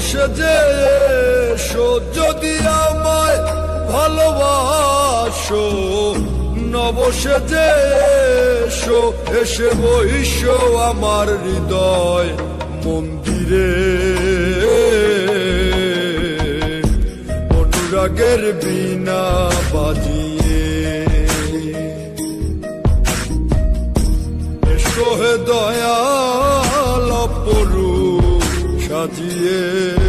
নবসেজে এসো, যদি আমায় ভালোবাসো নবসেজে এসো, এসে বৈশ আমার হৃদয় মন্দিরে। অনুরাগের বিনা বাজিয়ে। এসো হে দয়াল পরু সাজিয়ে।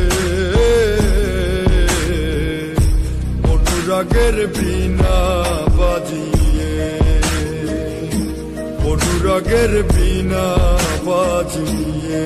অনুরাগের বিনা বাজিয়ে। অনুরাগের বিনা বাজিয়ে।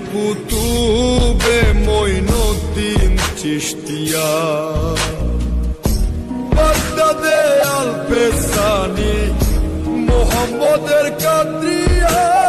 কুতুবে মইনুদ্দিন চিস্তিয়া বাগদাদে আল পেসানি মোহাম্মদের কাদ্রিয়া।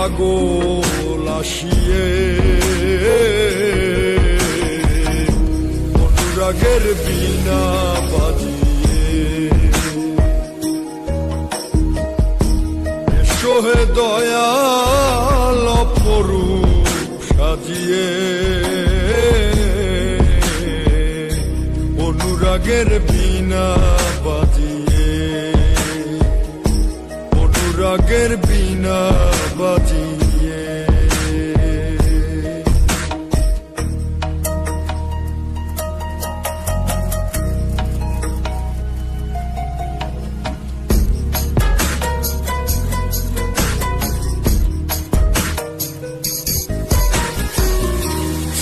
পাগল আসিয়ে। অনুরাগের বিনা বাজিয়ে। সোহে দয়াল পরু সাজিয়ে। অনুরাগের বিনা অনুরাগের বিনা বাজিয়ে।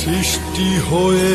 সৃষ্টি হয়ে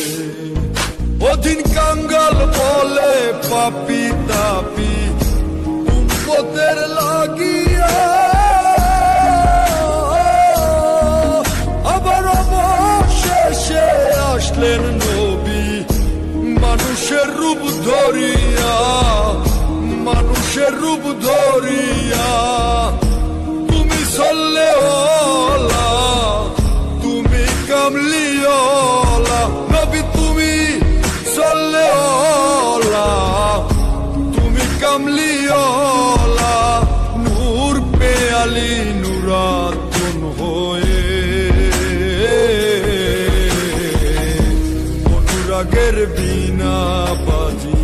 অধীন কাঙ্গাল বলে পাপি তাপি উম্মতের লাগিয়া। আবার অবশেষে আসলেন নবী, মানুষের রূপ ধরিয়া, মানুষের রূপ ধরিয়া। তুমি ওলা তুমি কামলিওলা নবী কামলিওলা নূর পেয়ালি নুরাতুন হয়ে। অনুরাগের বিনা বাজিয়ে